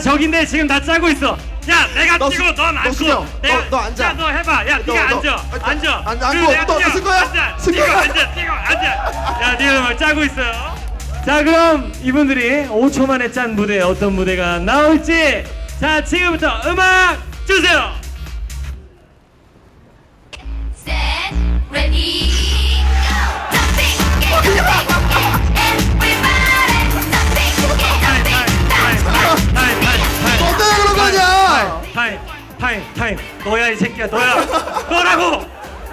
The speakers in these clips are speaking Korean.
다 적인데 지금 다 짜고 있어. 야, 내가 너 뛰고 수- 넌 너 앉고. 수경. 내가 너- 너 앉아. 야, 너 해봐. 야, 너- 네가 너- 앉아. 앉아. 앉아. 앉아. 그리고 앉고 내가 너 뛰어. 쓸 거야? 앉아. 쓸 뛰고 거야? 앉아. 뛰고 앉아. 야, 니가 짜고 있어요. 자, 그럼 이분들이 5초 만에 짠 무대 어떤 무대가 나올지 자, 지금부터 음악 주세요. 타임, 타임, 타임. 너야 이 새끼야, 너야. 너라고.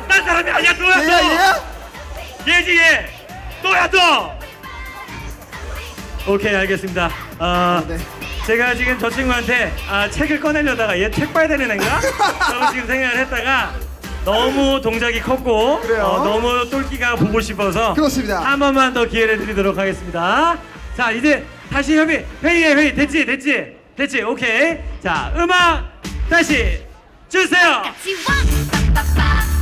딴 사람이 아니야, 너야. 얘야 너. 얘야? 얘지 얘. 너야 너. 오케이 알겠습니다. 아, 네. 제가 지금 저 친구한테 아, 책을 꺼내려다가 얘 책 봐야 되는 애인가? 라고 지금 생각을 했다가 너무 동작이 컸고 그래요? 어, 너무 똘끼가 보고 싶어서 그렇습니다. 한 번만 더 기회를 드리도록 하겠습니다. 자 이제 다시 협의 회의해 회의 됐지 됐지 됐지? 오케이. 자 음악 다시 주세요. 같이 pa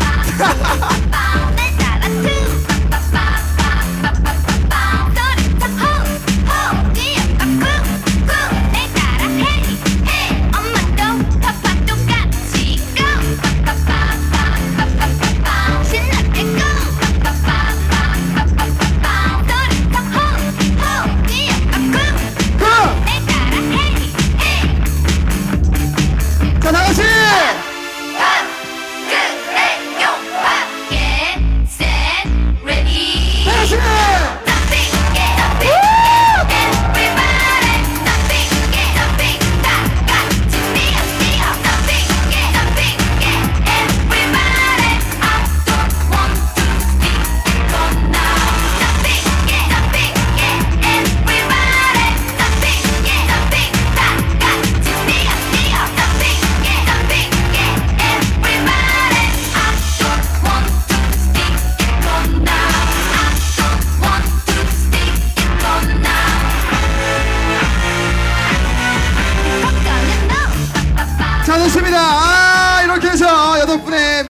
자 다같이 자 좋습니다. 아 이렇게 해서 여덟 분의